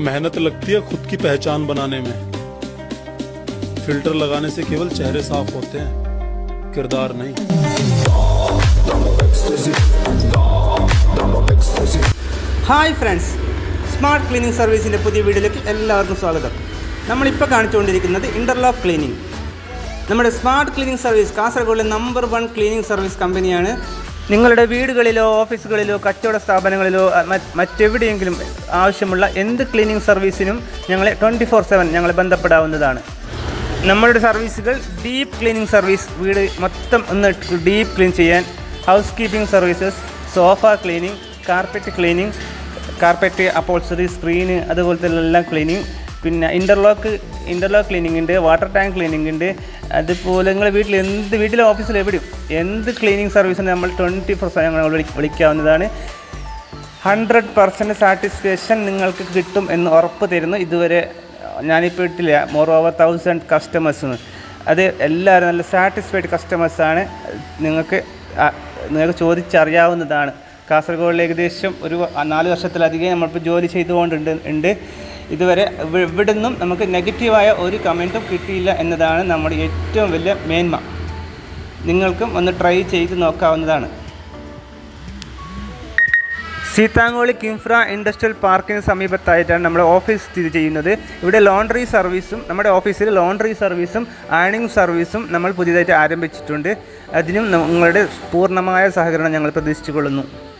मेहनत लगती है खुद की पहचान बनाने में फिल्टर लगाने से केवल चेहरे साफ होते हैं किरदार नहीं ഹായ് ഫ്രണ്ട്സ് സ്മാർട്ട് ക്ലീനിങ് സർവീസിൻ്റെ പുതിയ വീഡിയോയിലേക്ക് എല്ലാവർക്കും സ്വാഗതം നമ്മളിപ്പോൾ കാണിച്ചുകൊണ്ടിരിക്കുന്നത് ഇൻ്റർലോക്ക് ക്ലീനിങ് നമ്മുടെ smart cleaning service കാസർഗോഡിലെ number one cleaning service കമ്പനിയാണ് നിങ്ങളുടെ വീടുകളിലോ ഓഫീസുകളിലോ കച്ചവട സ്ഥാപനങ്ങളിലോ മറ്റെവിടെയെങ്കിലും ആവശ്യമുള്ള എന്ത് ക്ലീനിങ് സർവീസിനും ഞങ്ങളെ ട്വന്റി ഫോർ സെവൻ ഞങ്ങളെ ബന്ധപ്പെടാവുന്നതാണ്. നമ്മളുടെ സർവീസുകൾ ഡീപ്പ് ക്ലീനിങ് സർവീസ് വീട് മൊത്തം ഒന്ന് ഡീപ്പ് ക്ലീൻ ചെയ്യാൻ housekeeping services sofa cleaning carpet cleaning carpet upholstery screen അതുപോലത്തെ എല്ലാം ക്ലീനിങ് പിന്നെ ഇന്റർലോക്ക് ഇന്റർലോക്ക് ക്ലീനിങ് ഉണ്ട് വാട്ടർ ടാങ്ക് ക്ലീനിങ് ഉണ്ട്. അതുപോലെ നിങ്ങളുടെ വീട്ടിൽ എന്ത് വീട്ടിലെ ഓഫീസിൽ എവിടെയും എന്ത് ക്ലീനിങ് സർവീസിന് നമ്മൾ ട്വന്റി ഫോർ സെവൻ ഞങ്ങൾ വിളിക്കാവുന്നതാണ്. ഹൺഡ്രഡ് പെർസെന്റ് സാറ്റിസ്ഫാക്ഷൻ നിങ്ങൾക്ക് കിട്ടും എന്ന് ഉറപ്പ് തരുന്നു. ഇതുവരെ ഞാനിപ്പോൾ ഇട്ടില്ല. മോർ ഓവർ തൗസൻഡ് കസ്റ്റമേഴ്സ് അത് എല്ലാവരും നല്ല സാറ്റിസ്ഫൈഡ് കസ്റ്റമേഴ്സാണ് നിങ്ങൾക്ക് നിങ്ങൾക്ക് ചോദിച്ചറിയാവുന്നതാണ്. കാസർഗോഡിൽ ഏകദേശം ഒരു നാല് വർഷത്തിലധികം നമ്മളിപ്പോൾ ജോലി ചെയ്തുകൊണ്ടുണ്ട് ഉണ്ട്. ഇതുവരെ ഇവ- ഇവിടെ നിന്നും നമുക്ക് നെഗറ്റീവായ ഒരു കമന്റും കിട്ടിയില്ല എന്നതാണ് നമ്മുടെ ഏറ്റവും വലിയ മേന്മ. നിങ്ങൾക്കും ഒന്ന് ട്രൈ ചെയ്ത് നോക്കാവുന്നതാണ്. സീതാങ്കോളി കിംഫ്ര ഇൻഡസ്ട്രിയൽ പാർക്കിന് സമീപത്തായിട്ടാണ് നമ്മുടെ ഓഫീസ് സ്ഥിതി ചെയ്യുന്നത്. ഇവിടെ ലോണ്ടറി സർവീസും നമ്മുടെ ഓഫീസിൽ ലോണ്ടറി സർവീസും അയണിംഗ് സർവീസും നമ്മൾ പുതിയതായിട്ട് ആരംഭിച്ചിട്ടുണ്ട്. അതിനും നിങ്ങളുടെ പൂർണമായ സഹകരണം ഞങ്ങൾ പ്രതീക്ഷിച്ചുകൊള്ളുന്നു.